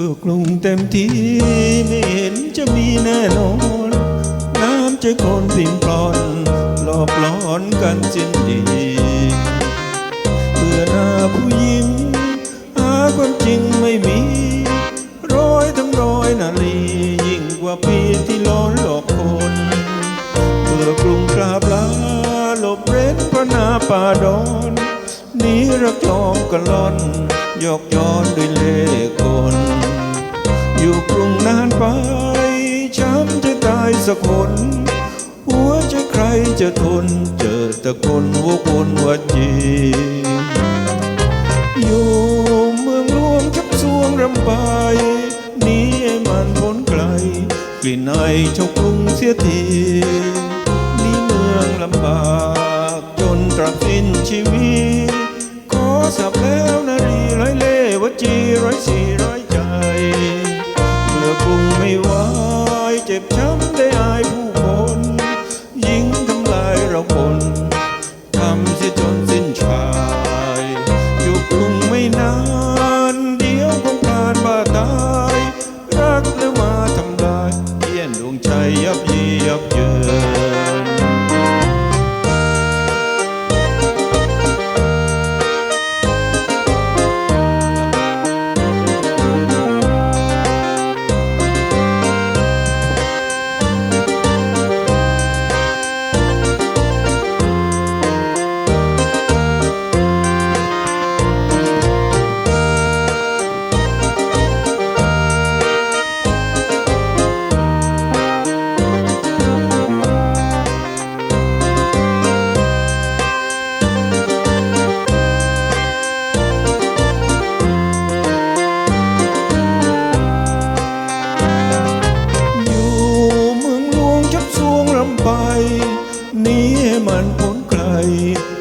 เบิกลุงเต็มที่ไม่เห็นจะมีแน่นอน น้ำใจคนพิมปลอนหลอกหลอนกันสิ้นดีเบื่อหน้าผู้หญิงหาความจริงไม่มีร้อยทั้งร้อยนาลียิ่งกว่าปีที่ล้อนหลอกคนเบื่อกรุงกราบลาหลบเร้นเพราะหน้าป่าดอนนีรักจอมกันล่อนยอกย้อนด้วยเล่กล อยู่กรุงนานไปช้ำจะตายสักคน หัวใจใครจะทน เจอแต่คนวกวนวัดจีอยู่เมืองหลวงชับสวงรำไปนีให้มันพ้นไกล กลิ่นไอเจ้ากรุงเสียทีนี่เมืองลำบาก จนตรัสสิ้นชีวิต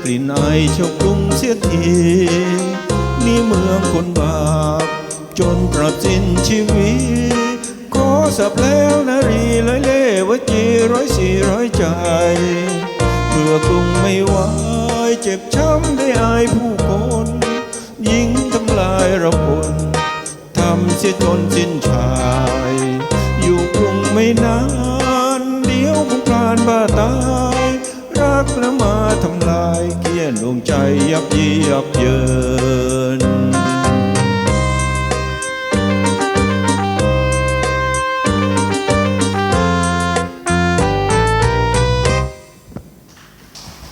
ลิ่นไอชาวกรุงเสียทีนี่เมืองคนบาปจนตราบสิ้นชีวิตขอสับแล้วนารีร้อยเล่วจีร้อยสี่ร้อยใจเพื่อกรุงไม่ไหวเจ็บช้ำได้อายผู้คนยิงทำลายราคนทำเสียจนสิ้นชาย อยู่กรุงไม่นาน เดี๋ยวคงพลานบ้าตาย รักล้วมา ดวงใจยับยียับเยิน